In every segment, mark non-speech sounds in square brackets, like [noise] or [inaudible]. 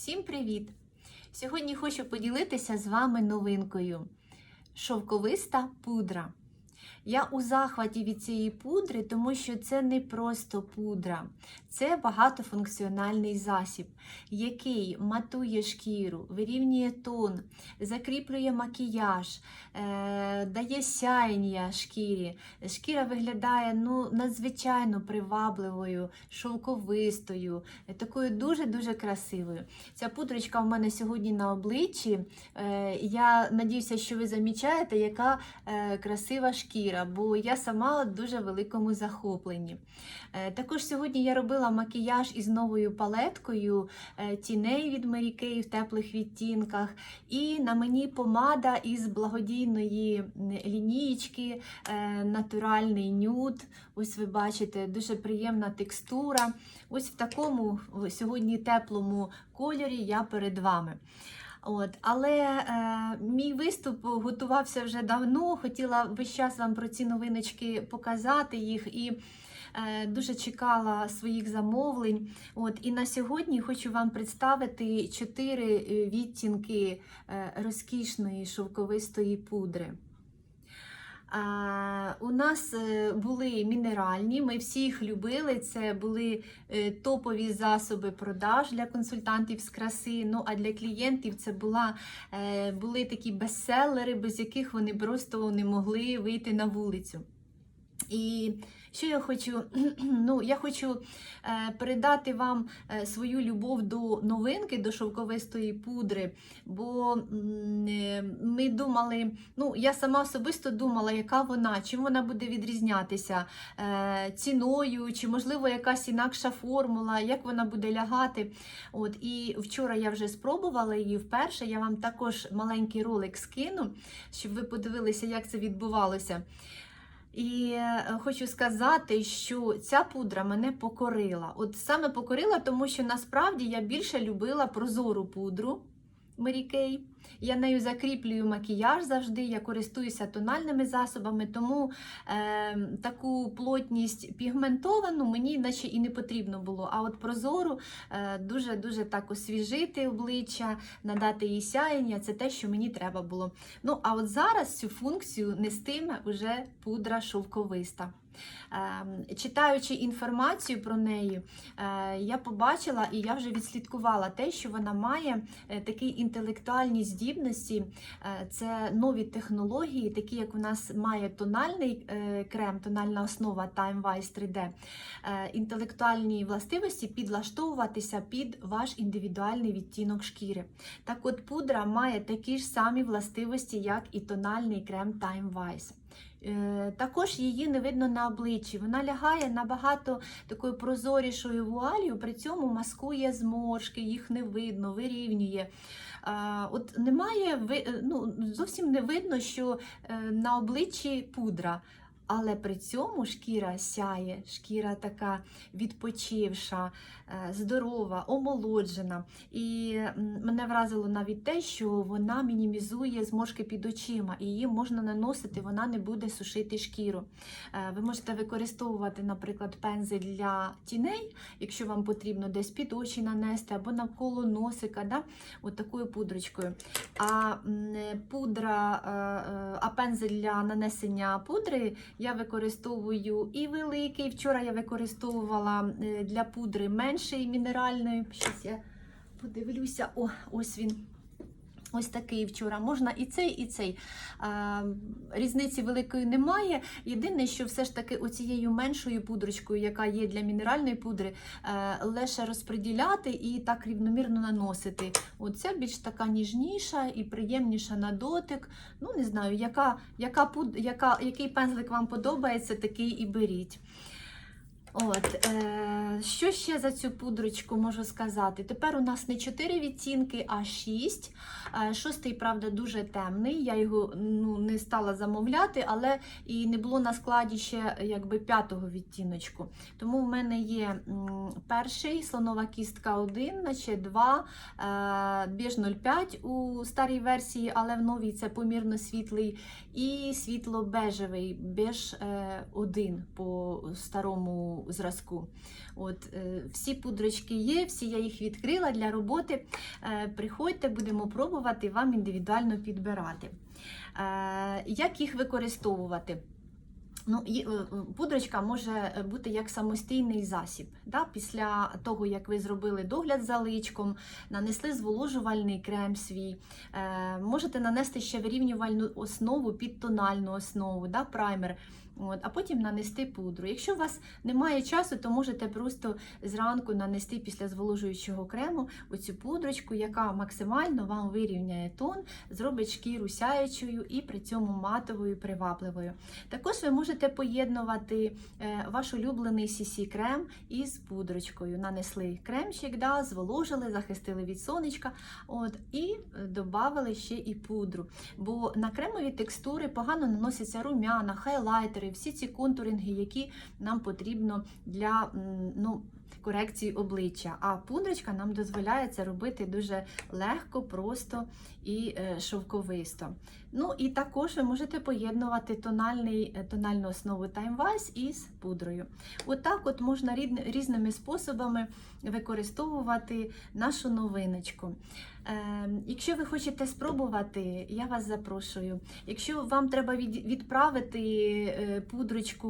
Всім привіт! Сьогодні хочу поділитися з вами новинкою шовковиста пудра. Я у захваті від цієї пудри, тому що це не просто пудра, це багатофункціональний засіб, який матує шкіру, вирівнює тон, закріплює макіяж, е, дає сяєння шкірі. Шкіра виглядає ну, надзвичайно привабливою, шовковистою, такою дуже-дуже красивою. Ця пудрочка в мене сьогодні на обличчі. Е, я надіюся, що ви замічаєте, яка е, красива шкіра, бо я сама в дуже великому захопленні. Е, Також сьогодні я робила макіяж із новою палеткою е, тіней від Mary в теплих відтінках. І на мені помада із благодійної лінієчки, е, натуральний нюд. Ось ви бачите, дуже приємна текстура. Ось в такому сьогодні теплому кольорі я перед вами. От, але е, мій виступ готувався вже давно. Хотіла весь час вам про ці новиночки показати їх і е, дуже чекала своїх замовлень. От, і на сьогодні хочу вам представити чотири е, відтінки е, розкішної шовковистої пудри. У нас е, були мінеральні, ми всі їх любили. Це були е, топові засоби продаж для консультантів з краси. Ну а для клієнтів це була, е, були такі бестселери, без яких вони просто не могли вийти на вулицю. І що я хочу? [clears throat] Ну, я хочу е, передати вам е, свою любов до новинки, до шовковистої пудри. Бо е, ми думали, ну я сама особисто думала, яка вона, чим вона буде відрізнятися ціною, чи можливо якась інакша формула, як вона буде лягати. От і вчора я вже спробувала її вперше. Я вам також маленький ролик скину, щоб ви подивилися, як це відбувалося. І е, хочу сказати, що ця пудра мене покорила. От саме покорила, тому що насправді я більше любила прозору пудру Mary Kay. Я нею закріплюю макіяж завжди, я користуюся тональними засобами, тому е, таку плотність пігментовану мені наче і не потрібно було. А от прозору е, дуже-дуже так освіжити обличчя, надати їй сяєння це те, що мені треба було. Ну, а от зараз цю функцію нестиме вже пудра шовковиста. Е, читаючи інформацію про неї, е, я побачила і я вже відслідкувала те, що вона має е, такі інтелектуальні здібності, Е, це нові технології, такі як у нас має тональний е, крем, тональна основа Time Wise 3D, е, інтелектуальні властивості підлаштовуватися під ваш індивідуальний відтінок шкіри. Так от пудра має такі ж самі властивості, як і тональний крем Time. Е, Також її не видно на обличчі. Вона лягає набагато такою прозорішою вуалью, при цьому маскує зморшки, їх не видно, вирівнює. От немає е, ну, зовсім не видно, що е, на обличчі пудра. Але при цьому шкіра сяє, шкіра така відпочивша, е, здорова, омолоджена. І мене вразило навіть те, що вона мінімізує зморшки під очима, і її можна наносити, вона не буде сушити шкіру. Е, Ви можете використовувати, наприклад, пензель для тіней, якщо вам потрібно десь під очі нанести або навколо носика, да? от такою пудрочкою. А пудра, е, а пензель для нанесення пудри я використовую і великий. Вчора я використовувала е, для пудри менший мінеральної. Щось я подивлюся, о, ось він. Ось такий вчора. Можна і цей, і цей. А, різниці великої немає. Єдине, що все ж таки оцією меншою пудрочкою, яка є для мінеральної пудри, е, легше розподіляти і так рівномірно наносити. Оця більш така ніжніша і приємніша на дотик. Ну, не знаю, яка, яка, яка, який пензлик вам подобається, такий і беріть. От, е, що ще за цю пудрочку можу сказати? Тепер у нас не 4 відтінки, а 6. Е, шостий, правда, дуже темний. Я його ну, не стала замовляти, але і не було на складі ще якби п'ятого відтіночку. Тому в мене є перший слонова кістка 1, наче 2, е, біж 05 у старій версії, але в новій це помірно світлий, і світло-бежевий, біж е, 1 по старому зразку. От, е, всі пудрочки є, всі я їх відкрила для роботи. Е, приходьте, будемо пробувати вам індивідуально підбирати. Е, як їх використовувати? Ну, е, е, пудрочка може бути як самостійний засіб. Да? Після того, як ви зробили догляд за личком, нанесли зволожувальний крем свій, е, можете нанести ще вирівнювальну основу під тональну основу, да? праймер. От, а потім нанести пудру. Якщо у вас немає часу, то можете просто зранку нанести після зволожуючого крему оцю пудрочку, яка максимально вам вирівняє тон, зробить шкіру сяючою і при цьому матовою, привабливою. Також ви можете поєднувати е, ваш улюблений CC крем із пудрочкою. Нанесли кремчик, да, зволожили, захистили від сонечка от, і додали ще і пудру. Бо на кремові текстури погано наносяться румяна, хайлайтери, всі ці контуринги, які нам потрібно для ну, корекції обличчя. А пудрочка нам дозволяє це робити дуже легко, просто і е, шовковисто. Ну і також ви можете поєднувати тональний, е, тональну основу Wise із пудрою. Отак от можна різними способами використовувати нашу новиночку. Е, якщо ви хочете спробувати, я вас запрошую. Якщо вам треба відправити е, пудрочку,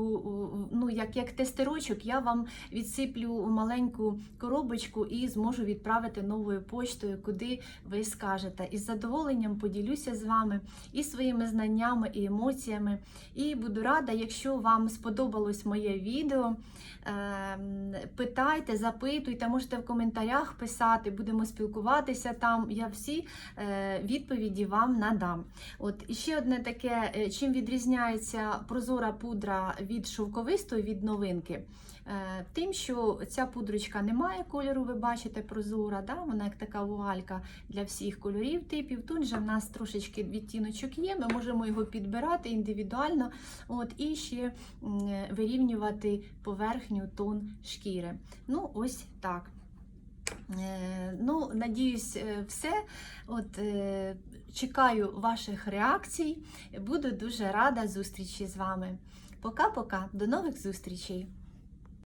ну як, як тестирочок, я вам відсиплю маленьку коробочку і зможу відправити новою поштою, куди ви скажете. Із задоволенням поділюся з вами і своїми знаннями, і емоціями. І буду рада, якщо вам сподобалось моє відео. Ем, Питайте, запитуйте, можете в коментарях писати, будемо спілкуватися там. Я всі е, відповіді вам надам. От ще одне таке, е, чим відрізняється прозора пудра від шовковистої від новинки. Е, Тим, що ця пудрочка не має кольору, ви бачите, прозора, да? вона як така вуалька для всіх кольорів, типів. Тут же в нас трошечки відтіночок є, ми можемо його підбирати індивідуально от, і ще вирівнювати поверхню тон шкіри. Ну, ось так. Е, Ну, надіюсь, е, все. От, е, чекаю ваших реакцій. Буду дуже рада зустрічі з вами. Пока-пока, до нових зустрічей!